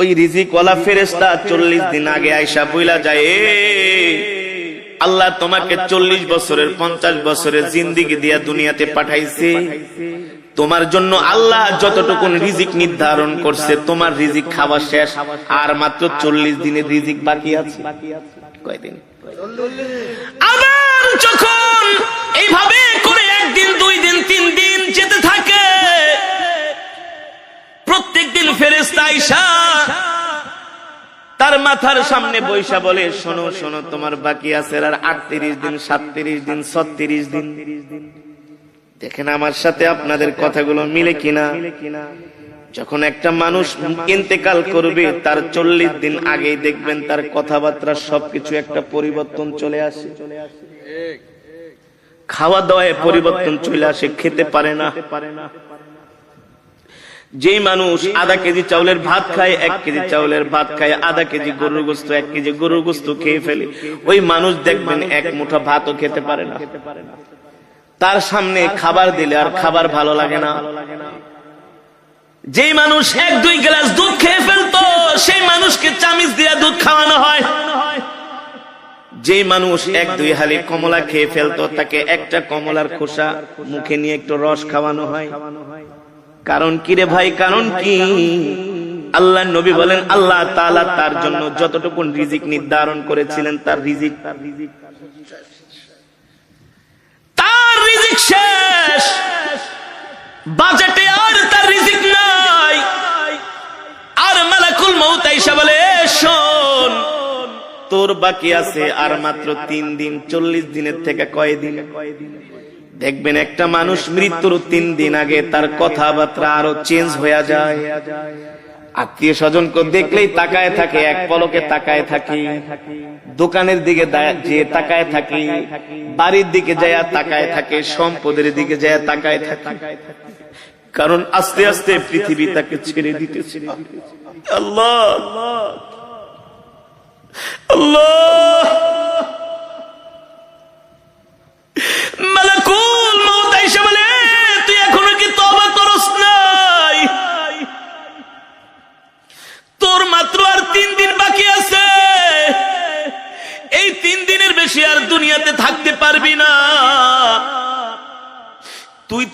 ওই রিজিক ওয়ালা ফেরেস্তা চল্লিশ দিন আগে আয়সা বইলা যায় আল্লাহ তোমাকে চল্লিশ বছরের, পঞ্চাশ বছরের জিন্দিগি দিয়া দুনিয়াতে পাঠাইছে। তোমার জন্য আল্লাহ যতটুকু রিজিক নির্ধারণ করছে, তোমার রিজিক খাওয়া শেষ। আর মাত্র চল্লিশ দিনের রিজিক বাকি আছে। কয়দিন? আবার যখন এইভাবে তার মাথার সামনে বৈশা বলে, শোনো শোনো, তোমার বাকি আছে আর আটত্রিশ দিন, সাতত্রিশ দিন, ছত্রিশ দিন। দেখেন আমার সাথে আপনাদের কথাগুলো মিলে কিনা? যখন একটা মানুষ ইন্তেকাল করবে, তার চল্লিশ দিন আগেই দেখবেন তার কথাবার্তা সবকিছু একটা পরিবর্তন চলে আসে। খাওয়া দাওয়ায় পরিবর্তন চলে আসে, খেতে পারে না। যেই মানুষ আধা কেজি চাউলের ভাত খায় এক কেজি চাউলের ভাত খায় আধা কেজি গরুর গোস্ত এক কেজি গরুর গোস্ত খেয়ে ফেলে। ওই মানুষ দেখবেন এক মুঠা ভাতও খেতে পারে না। তার সামনে খাবার দিলে আর খাবার ভালো লাগে না। যেই মানুষ এক দুই গ্লাস দুধ খেয়ে ফেলতো সেই মানুষকে চামিচ দিয়ে দুধ খাওয়ানো হয়। যেই মানুষ এক দুই হালি কমলা খেয়ে ফেলতো তাকে একটা কমলার খোসা মুখে নিয়ে একটু রস খাওয়ানো হয়। কারণ কি রে ভাই, কারণ কি? আল্লাহ নবী বলেন, আল্লাহ তাআলা তার জন্য যতটুকু রিজিক নির্ধারণ করেছিলেন, তার রিজিক তার রিজিক শেষ। বাজেটে আর তার রিজিক নাই। আর মালাকুল মৌত বলে শোন, তোর বাকি আছে আর মাত্র তিন দিন, চল্লিশ দিনের থেকে কয় দিন দেখবেন একটা মানুষ মৃত্যুর তিন দিন আগে তার কথাবার্তা আরও চেঞ্জ হয়ে যায়। আত্মীয় স্বজনকে দেখলেই তাকায় থাকে, এক পলকে তাকায় থাকি। দোকানের দিকে যে তাকায় থাকি, বাড়ির দিকে যায় তাকায় থাকে, সম্পদের দিকে যায় তাকায় থাকে। কারণ আস্তে আস্তে পৃথিবী তাকে ছেড়ে দিতেছে। আল্লাহ! আল্লাহ!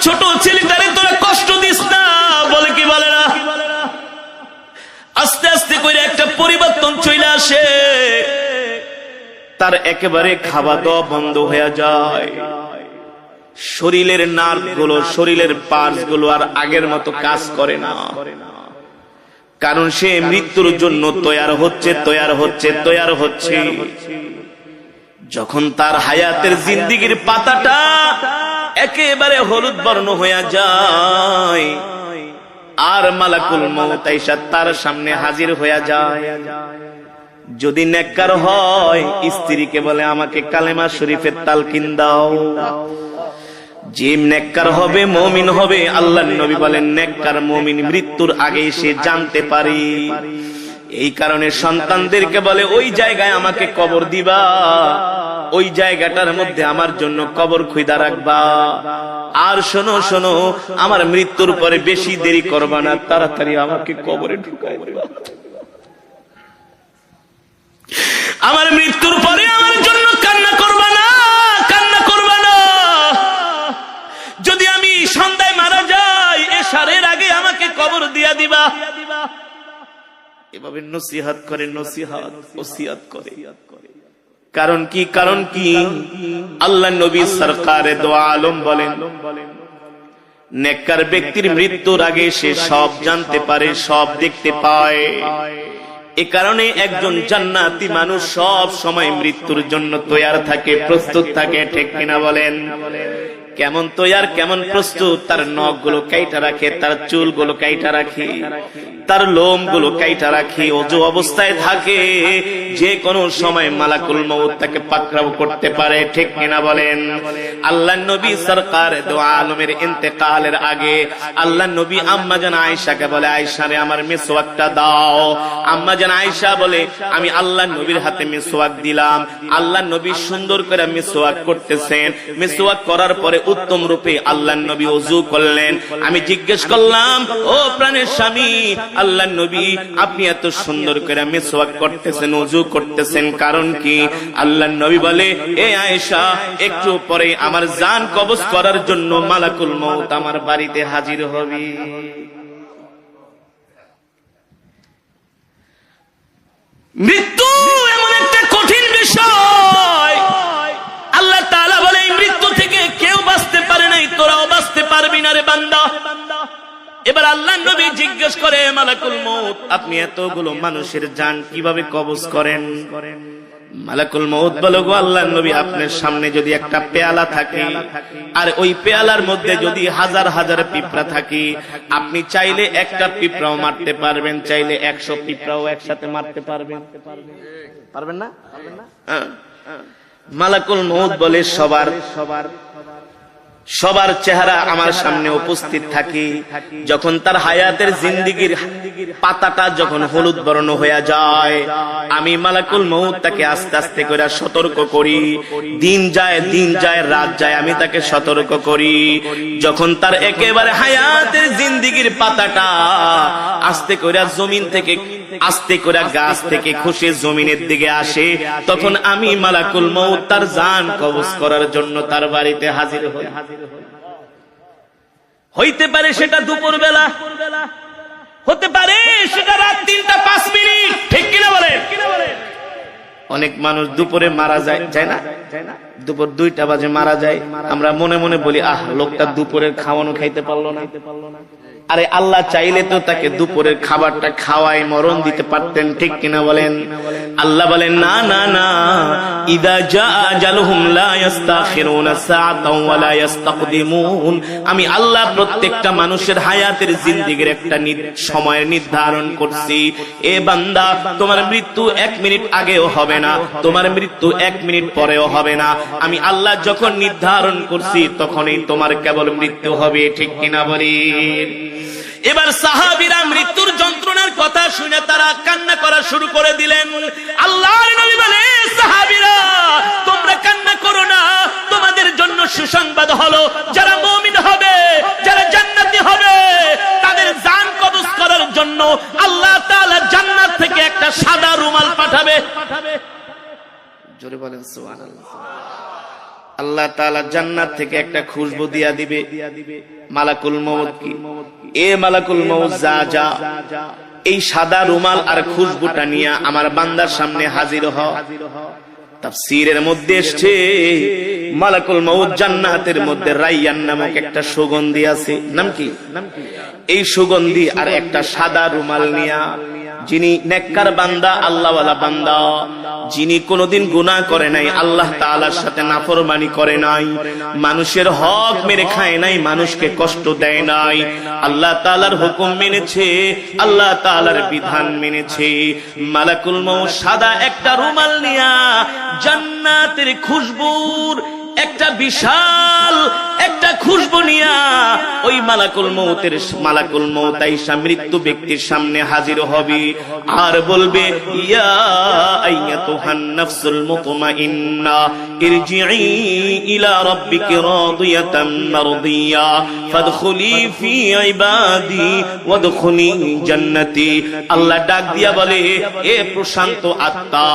ছোট ছেলেটারে তোরা কষ্ট দিস না, বলে কি বলে না? আস্তে আস্তে করে একটা পরিবর্তন চলে আসে। তার একেবারে খাওয়া দাওয়া বন্ধ হয়ে যায়। শরীরের নার্ভগুলো শরীরের পার্সগুলো আর আগের মতো কাজ করে না। কারণ সে মৃত্যুর জন্য তৈয়ার হচ্ছে তৈয়ার হচ্ছে তৈয়ার হচ্ছে। যখন তার হায়াতের জিন্দিগির পাতাটা একেবারে হলুদ বর্ণ হয়ে যায়। আর মালাকুল মৌত আইসা তার সামনে হাজির হয়ে যায়। যদি নেককার হয়, স্ত্রীকে বলে, আমাকে কালেমা শরীফের তালকিন দাও। যে নেককার হবে, মমিন হবে আল্লাহ নবী বলেন, নেককার মমিন মৃত্যুর আগে সে জানতে পারে। এই কারণে সন্তানদেরকে বলে, ওই জায়গায় আমাকে কবর দিবা। ওই জায়গাটার মধ্যে আমার জন্য কবর খুঁজা রাখবা। আর শোনো শোনো, আমার মৃত্যুর পরে বেশি দেরি করবা না। তাড়াতাড়ি আমাকে কবরে ঢুকাই দিবা। আমার মৃত্যুর পরে আমার জন্য কান্না করবা না, কান্না করবা না। যদি আমি সন্ধ্যায় মারা যাই এসারের আগে আমাকে কবর দিয়া দিবা। এভাবে নসিহাত করে, নসিহাত, ওসিয়াত করে। কারণ কি? কারণ কি? আল্লাহ নবী সরকারে দোয়া আলম বলেন, নেককার ব্যক্তির মৃত্যুর আগে সে সব জানতে পারে, সব দেখতে পায়। এ কারণে একজন জান্নাতি মানুষ সব সময় মৃত্যুর জন্য তৈয়ার থাকে, প্রস্তুত থাকে, ঠিক কিনা বলেন? কেমন তৈয়ার, কেমন প্রস্তুত, তার নখগুলো কাইটা রাখে, তার চুলগুলো কাইটা রাখে, তার লোমগুলো কাইটা রাখে, অজু অবস্থায় থাকে, যে কোনো সময় মালাকুল মৌত তাকে পাকড়াও করতে পারে, ঠিক কিনা বলেন? আল্লাহ নবী সরকার আলমের ইন্তেকালের আগে আল্লাহ নবী আম্মা জান আয়েশাকে বলে, আয়েশা রে, আমার মিসওয়াকটা দাও। আম্মা জান আয়েশা বলে, আমি আল্লাহ নবীর হাতে মিসওয়াক দিলাম। আল্লাহ নবী সুন্দর করে মিসওয়াক করতেছেন। মিসওয়াক করার পরে উত্তম রূপে আল্লাহ নবী অজু করলেন। আমি জিজ্ঞেস করলাম, ও প্রাণের স্বামী আল্লাহ নবী, আপনি এত সুন্দর করে মিসওয়াক করতেছেন অজু করতেছেন, কারণ কি? আল্লাহ নবী বলে, এ আয়েশা, একটু পরে আমার জান কবজ করার জন্য মালাকুল মৌত আমার বাড়িতে হাজির হবে। মৃত্যু পারবি না রে বান্দা। এবার আল্লাহ নবী জিজ্ঞেস করে, মালাকুল মৌত আপনি এতগুলো মানুষের জান কীভাবে কবজ করেন? মালাকুল মৌত বলো, গো আল্লাহ নবী, আপনার সামনে যদি একটা পেয়ালা থাকে, আর ওই পেয়ালার মধ্যে যদি হাজার হাজার পিঁপড়া থাকে, আপনি চাইলে একটা পিঁপড়াও মারতে পারবেন, চাইলে একশো পিঁপড়াও একসাথে মারতে পারবেন। পারবেন না? হ্যাঁ। মালাকুল মৌত বলে সবার সবার সবার চেহারা আমার সামনে উপস্থিত থাকে। যখন তার হায়াতের জিন্দিগির পাতাটা যখন হলুদ বর্ণ হয়ে যায়, আমি মালাকুল মৌত তাকে আস্তে আস্তে করে সতর্ক করি। দিন যায় দিন যায়, রাত যায়, আমি তাকে সতর্ক করি। যখন তার একেবারে হায়াতের জিন্দিগির পাতাটা আস্তে করে জমিন থেকে, আস্তে করে গাছ থেকে খুশি জমিনের দিকে আসে, তখন আমি মালাকুল মৌত তার জান কবজ করার জন্য তার বাড়িতে হাজির হই। হইতে পারে সেটা দুপুর বেলা হতে পারে সেটা রাত তিনটা পাঁচ মিনিট। ঠিক কিনা বলে অনেক মানুষ দুপুরে মারা যায় যায় না। দুপুর দুইটা বাজে মারা যায়। আমরা মনে মনে বলি, আহ, লোকটা দুপুরের খাওয়ানো খাইতে পারল না। আরে আল্লাহ চাইলে তো তাকে দুপুরের খাবারটা খাওয়াই মরণ দিতে পারতেন, ঠিক কিনা বলেন? আল্লাহ বলেন, না না আমি আল্লাহ প্রত্যেকটা মানুষের হায়াতের জিন্দেগির একটা সময় নির্ধারণ করছি। এ বান্দা, তোমার মৃত্যু এক মিনিট আগেও হবে না, তোমার মৃত্যু এক মিনিট পরেও হবে না। আমি আল্লাহ যখন নির্ধারণ করছি তখনই তোমার কেবল মৃত্যু হবে, ঠিক কিনা বলি এবার সাহাবিরা মৃত্যুর যন্ত্রণার কথা শুনে তারা কান্না করা শুরু করে দিলেন। বলে সাহাবিরা, তোমরা কান্না করো না, তোমাদের জন্য সুসংবাদ হলো, যারা মুমিন হবে, যারা জান্নাতি হবে, তাদের জান কবজ করার জন্য আল্লাহ তাআলা জান্নাত থেকে একটা সাদা রুমাল পাঠাবে। জোরে বলেন সুবহানাল্লাহ। আল্লাহ তাআলা জান্নাত থেকে একটা খুশবু দিয়া দিবে। মালাকুল মৌত কি? এ মালাকুল মৌত যা যা, এই সাদা রুমাল আর খুশবুটা নিয়ে আমার বান্দার সামনে হাজির হ। মধ্যে এসছে, মালাকুল মৌত জান্নাতের মধ্যে রাইয়ান নামক একটা সুগন্ধি আছে। নাম কি? এই সুগন্ধি আর একটা সাদা রুমাল নিয়া যিনি নেককার বান্দা, আল্লাহওয়ালা বান্দা, যিনি কোনোদিন গুনাহ করে নাই, আল্লাহ তাআলার সাথে নাফরমানি করে নাই, মানুষের হক মেরে খায় নাই, মানুষকে কষ্ট দেয় নাই, আল্লাহ তাআলার হুকুম মেনেছে, আল্লাহ তাআলার বিধান মেনেছে, মালাকুল মৌত সাদা একটা রুমাল নিয়া জান্নাতের খুশবুর একটা বিশাল একটা খুশবু নিয়া ওই মালাকুল মৌতের মালাকুল মৌতাই মৃত্যু ব্যক্তির সামনে হাজির হবে। আর বলবে, ইয়া আইয়া আইয়াতুহান নাফসুল মুতমাইন্না। বলে, এ প্রশান্ত আত্মা,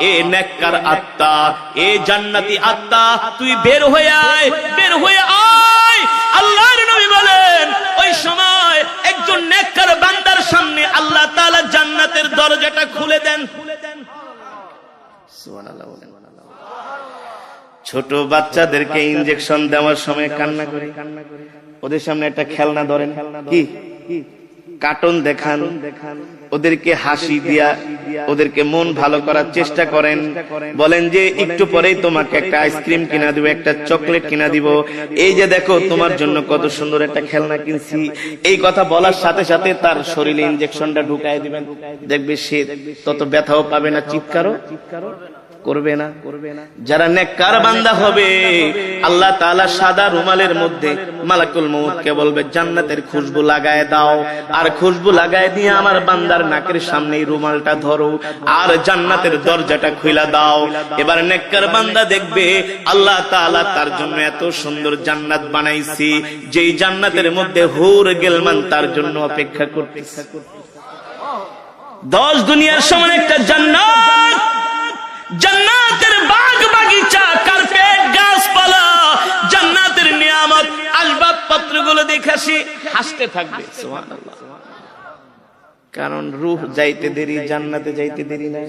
এ নেককার আত্মা, এ জান্নাতি আত্মা, তুই বের হয়ে বের হয়ে আয়। আল্লাহর বলেন, ওই সময় একজন নেককার বান্দার সামনে আল্লাহ তাআলা জান্নাতের দরজাটা খুলে দেন। ছোট বাচ্চাদেরকে ইনজেকশন দেওয়ার সময় কান্না করে। ওদের সামনে একটা খেলনা ধরেন। কি? কার্টুন দেখান। ওদেরকে হাসি দিয়া ওদেরকে মন ভালো করার চেষ্টা করেন। বলেন যে, একটু পরেই তোমাকে একটা আইসক্রিম কিনা দিব, একটা চকলেট কিনা দিব। এই যে দেখো, তোমার জন্য কত সুন্দর একটা খেলনা কিনছি। এই কথা বলার সাথে সাথে তার শরীরে ইনজেকশনটা ঢুকাই দিবেন। দেখবে সে তত ব্যথাও পাবে না, চিৎকারও করবে না। যারা নেককার বান্দা হবে, আল্লাহ তাআলা সাদা রুমালের মধ্যে মালাকুল মউতকে বলবে, জান্নাতের খুশবু লাগায় দাও। আর খুশবু লাগায় দিয়ে আমার বান্দার নাকের সামনে রুমালটা ধরো। আর জান্নাতের দরজাটা খুইলা দাও। এবার নেককার বান্দা দেখবে আল্লাহ তাআলা তার জন্য এত সুন্দর জান্নাত বানাইছি। যেই জান্নাতের মধ্যে হুর গেলমান তার জন্য অপেক্ষা করতেছে। দশ দুনিয়ার সমান একটা জান্নাত। জান্নাতের বাগ বাগিচা কার্পেট, গাছপালা, জান্নাতের নিয়ামত আসবাব পত্রগুলো দেখাসি হাসতে থাকবে। সুবহানাল্লাহ। কারণ রুহ যাইতে দেরি জান্নাতে যাইতে দেরি নাই।